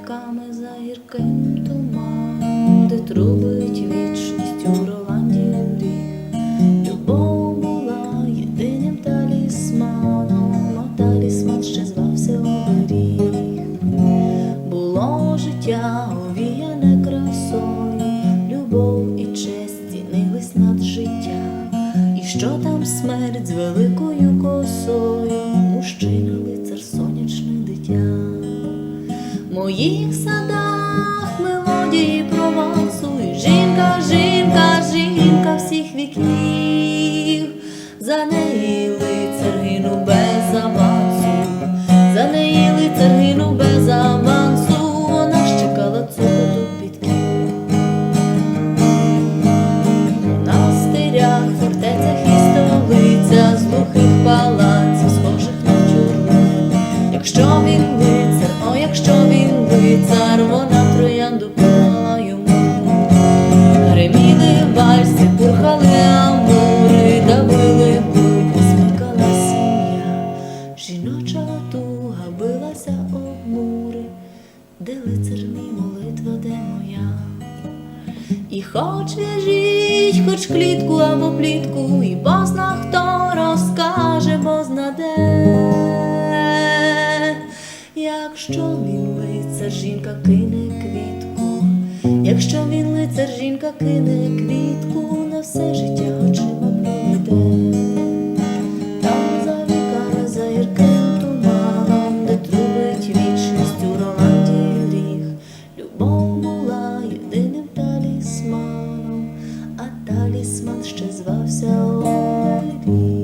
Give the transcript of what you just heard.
квітками за гірким туманом, де трубить вічність у Роланді гріх. Любов була єдиним талісманом, а талісман ще звався оберіг. Було життя овіяне красою, любов і честь цінились над життя. І що там смерть з великою косою, моїх садах мелодії провансу, і жінка, жінка, жінка всіх віків, за неї лицар гинув без авансу, за неї лицар гинув без авансу, вона ж чекала цукоту підків. У монастирях, фортецях і столицях, з глухих палаців, схожих на тюрму. Якщо він лицар, о, якщо він лицар, вона троянду подала йому. Греміли вальси, бурхали амури, давили будні, смикала сім'я. Жіноча туга билася об мури, де лицар мій молитва, де моя. І хоч в'яжіть, хоч клітку або плітку, і бозна хто розкаже, бозна де. Якщо він лицар жінка кине квітку, якщо він лицар жінка кине квітку, на все життя очима проведе, там за за ярким туманом, де трубить вічність у Роландії гріх. Любов була єдиним талісманом, а талісман ще звався Ларі.